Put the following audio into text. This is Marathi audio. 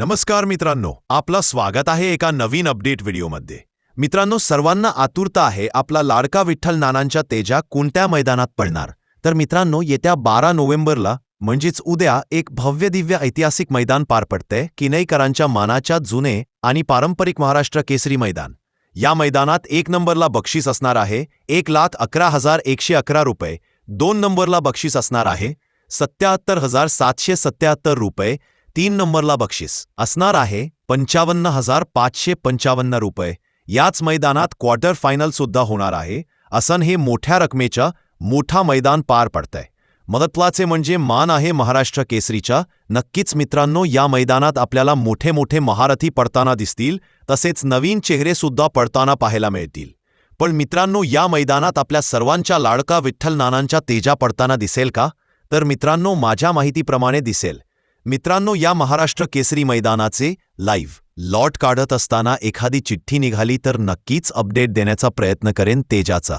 नमस्कार मित्रांनो आपलं स्वागत आहे एका नवीन अपडेट व्हिडिओमध्ये. मित्रांनो सर्वांना आतुरता आहे आपला लाडका विठ्ठल नानांच्या तेजा कोणत्या मैदानात पडणार? तर मित्रांनो येत्या बारा नोव्हेंबरला म्हणजेच उद्या एक भव्य दिव्य ऐतिहासिक मैदान पार पडतंय किनईकरांच्या मानाच्या जुने आणि पारंपरिक महाराष्ट्र केसरी मैदान. या मैदानात एक नंबरला बक्षीस असणार आहे एक लाख अकरा हजार एकशे अकरा रुपये. दोन नंबरला बक्षीस असणार आहे सत्याहत्तर हजार सातशे सत्याहत्तर रुपये. तीन नंबरला बक्षीस. असणार आहे पंचावन्न हजार पाचशे पंचावन्न रुपये. याच मैदानात क्वार्टर फायनल सुद्धा होणार आहे. असन हे मोठ्या रकमेच्या मोठा मैदान पार पडतंय. महत्त्वाचे म्हणजे मान आहे महाराष्ट्र केसरीच्या. नक्कीच मित्रांनो या मैदानात आपल्याला मोठे मोठे महारथी पडताना दिसतील. तसेच नवीन चेहरे सुद्धा पडताना पाहायला मिळतील. पण मित्रांनो या मैदानात आपल्या सर्वांच्या लाडका विठ्ठल नानांच्या तेजा पडताना दिसेल का? तर मित्रांनो माझ्या माहितीप्रमाणे दिसेल. मित्रांनो या महाराष्ट्र केसरी मैदानाचे लाईव्ह लॉट काढत असताना एखादी चिठ्ठी निघाली तर नक्कीच अपडेट देण्याचा प्रयत्न करेन तेजाचा.